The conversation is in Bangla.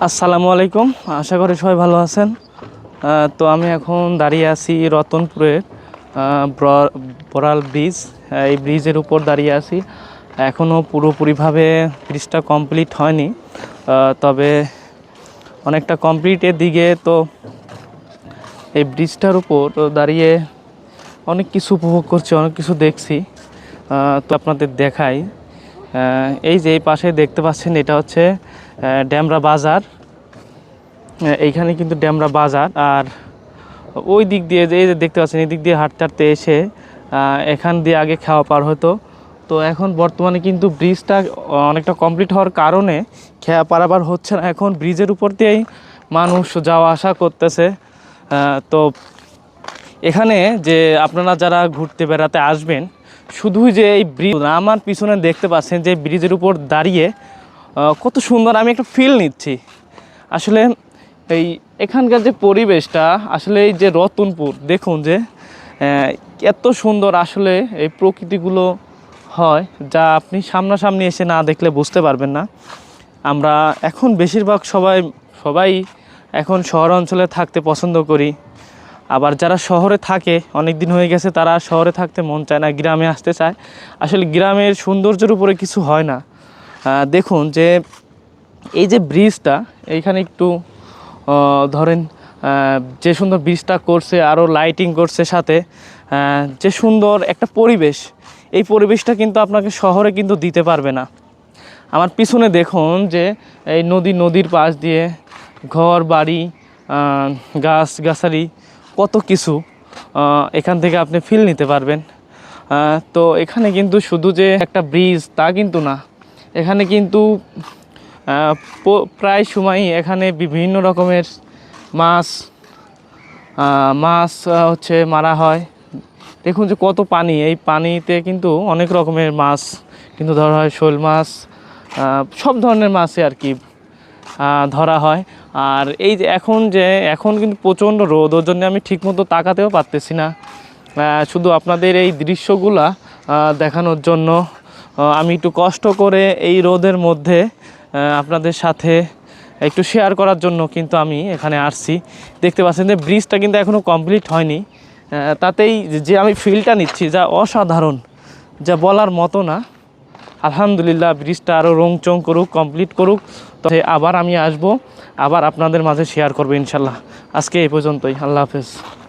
আসসালামু আলাইকুম। আশা করি সবাই ভালো আছেন। তো আমি এখন দাঁড়িয়ে আছি রতনপুরের আহ, ব্র- বড়াল ব্রিজ। এই ব্রিজের উপর দাঁড়িয়ে আছি। এখনও পুরোপুরিভাবে ব্রিজটা কমপ্লিট হয়নি। তবে অনেকটা কমপ্লিটের দিকে তো এই ব্রিজটার উপর দাঁড়িয়ে অনেক কিছু উপভোগ করছি অনেক কিছু দেখছি। তো আপনাদের দেখাই। এই যে এই পাশে দেখতে পাচ্ছেন, এটা হচ্ছে ড্যামরা বাজার। এইখানে কিন্তু ড্যামরা বাজার। আর ওই দিক দিয়ে যে এই যে দেখতে পাচ্ছেন, এই দিক দিয়ে হাঁটতে হাঁটতে এসে এখান দিয়ে আগে খাওয়া পার হতো। তো এখন বর্তমানে কিন্তু ব্রিজটা অনেকটা কমপ্লিট হওয়ার কারণে খেয়া পারাবার হচ্ছে না। এখন ব্রিজের উপর দিয়েই মানুষ যাওয়া আসা করতেছে। তো এখানে যে আপনারা যারা ঘুরতে বেড়াতে আসবেন, শুধুই যে এই ব্রিজ, আমার পিছনে দেখতে পাচ্ছেন যে ব্রিজের উপর দাঁড়িয়ে কত সুন্দর আমি একটা ফিল নিচ্ছি। আসলে এই এখানকার যে পরিবেশটা, আসলে এই যে রতনপুর, দেখুন যে এত সুন্দর আসলে এই প্রকৃতিগুলো হয়, যা আপনি সামনাসামনি এসে না দেখলে বুঝতে পারবেন না। আমরা এখন বেশিরভাগ সবাই সবাই এখন শহর অঞ্চলে থাকতে পছন্দ করি। আবার যারা শহরে থাকে অনেক দিন হয়ে গেছে, তারা শহরে থাকতে মন চায় না, গ্রামে আসতে চায়। আসলে গ্রামের সৌন্দর্যের উপরে কিছু হয় না। দেখুন যে এই যে ব্রিজটা, এইখানে একটু ধরেন যে সুন্দর ব্রিজটা করছে আরও লাইটিং করছে সাথে যে সুন্দর একটা পরিবেশ, এই পরিবেশটা কিন্তু আপনাকে শহরে কিন্তু দিতে পারবে না। আমার পিছনে দেখুন যে এই নদী, নদীর পাশ দিয়ে ঘর, বাড়ি গাছ, গাছালি কত কিছু এখান থেকে আপনি ফিল নিতে পারবেন। তো এখানে কিন্তু শুধু যে একটা ব্রিজ তা কিন্তু না। এখানে কিন্তু প্রায় সময়ই এখানে বিভিন্ন রকমের মাছ মাছ হচ্ছে মারা হয়। দেখুন যে কত পানি, এই পানিতে কিন্তু অনেক রকমের মাছ, কিন্তু ধরা হয় শোল মাছ সব ধরনের মাছই আর কি। ধরা হয়। আর এই যে এখন যে, এখন কিন্তু প্রচণ্ড রোদ, ওর জন্য আমি ঠিকমতো তাকাতেও পারতেছি না। শুধু আপনাদের এই দৃশ্যগুলা দেখানোর জন্য। আমি একটু কষ্ট করে এই রোদের মধ্যে আপনাদের সাথে একটু শেয়ার করার জন্য কিন্তু আমি এখানে আসছি। দেখতে পাচ্ছেন যে ব্রিজটা কিন্তু এখনও কমপ্লিট হয়নি। তাতেই যে আমি ফিলটা নিচ্ছি, যা অসাধারণ, যা বলার মতো না। আলহামদুলিল্লাহ, ব্রিজটা আরও রংচং করুক কমপ্লিট করুক। তবে আবার আমি আসব, আবার আপনাদের মাঝে শেয়ার করব ইনশাল্লাহ। আজকে এই পর্যন্তই, আল্লাহ হাফেজ।